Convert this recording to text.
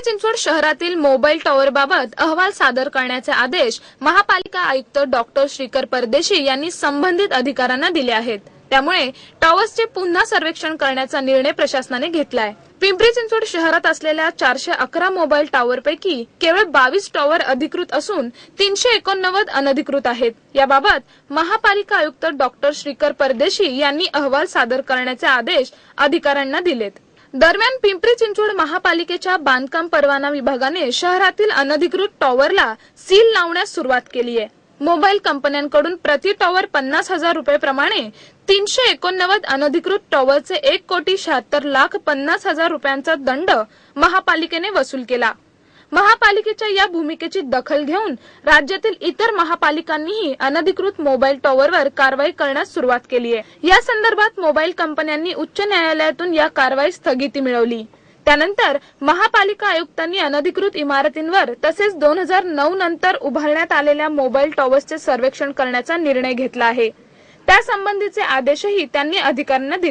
चिंचवड शहरातील मोबाईल टॉवरबाबत अहवाल सादर करण्याचे आदेश महापालिका आयुक्त डॉक्टर श्रीकर परदेशी यांनी संबंधित अधिकाऱ्यांना दिले आहेत. त्यामुळे टॉवर्सचे पुन्हा सर्वेक्षण करण्याचा निर्णय प्रशासनाने घेतलाय. पिंपरी चिंचवड शहरात असलेल्या चारशे अकरा मोबाईल टॉवरपैकी केवळ बावीस टॉवर अधिकृत असून तीनशे एकोणनव्वद अनधिकृत आहेत. याबाबत महापालिका आयुक्त डॉक्टर श्रीकर परदेशी यांनी अहवाल सादर करण्याचे आदेश अधिकाऱ्यांना दिलेत. दरम्यान पिंपरी चिंचवड महापालिकेच्या बांधकाम परवाना विभागाने शहरातील अनधिकृत टॉवरला सील लावण्यास सुरुवात केली आहे. मोबाईल कंपन्यांकडून प्रति टॉवर पन्नास हजार रुपये प्रमाणे तीनशे एकोणनव्वद अनधिकृत टॉवरचे एक कोटी शहात्तर लाख पन्नास हजार रुपयांचा दंड महापालिकेने वसूल केला. महापालिकेच्या या भूमिकेची दखल घेऊन राज्यातील इतर महापालिकांनीही अनधिकृत मोबाईल टॉवरवर कारवाई करण्यास सुरुवात केली आहे या संदर्भात मोबाईल कंपन्यांनी उच्च न्यायालयातून या कारवाई स्थगिती मिळवली. त्यानंतर महापालिका आयुक्तांनी अनधिकृत इमारतींवर तसेच दोन हजार नऊ नंतर उभारण्यात आलेल्या मोबाईल टॉवर्सचे सर्वेक्षण करण्याचा निर्णय घेतला आहे. त्यासंबंधीचे आदेशही त्यांनी अधिकाऱ्यांना दिले.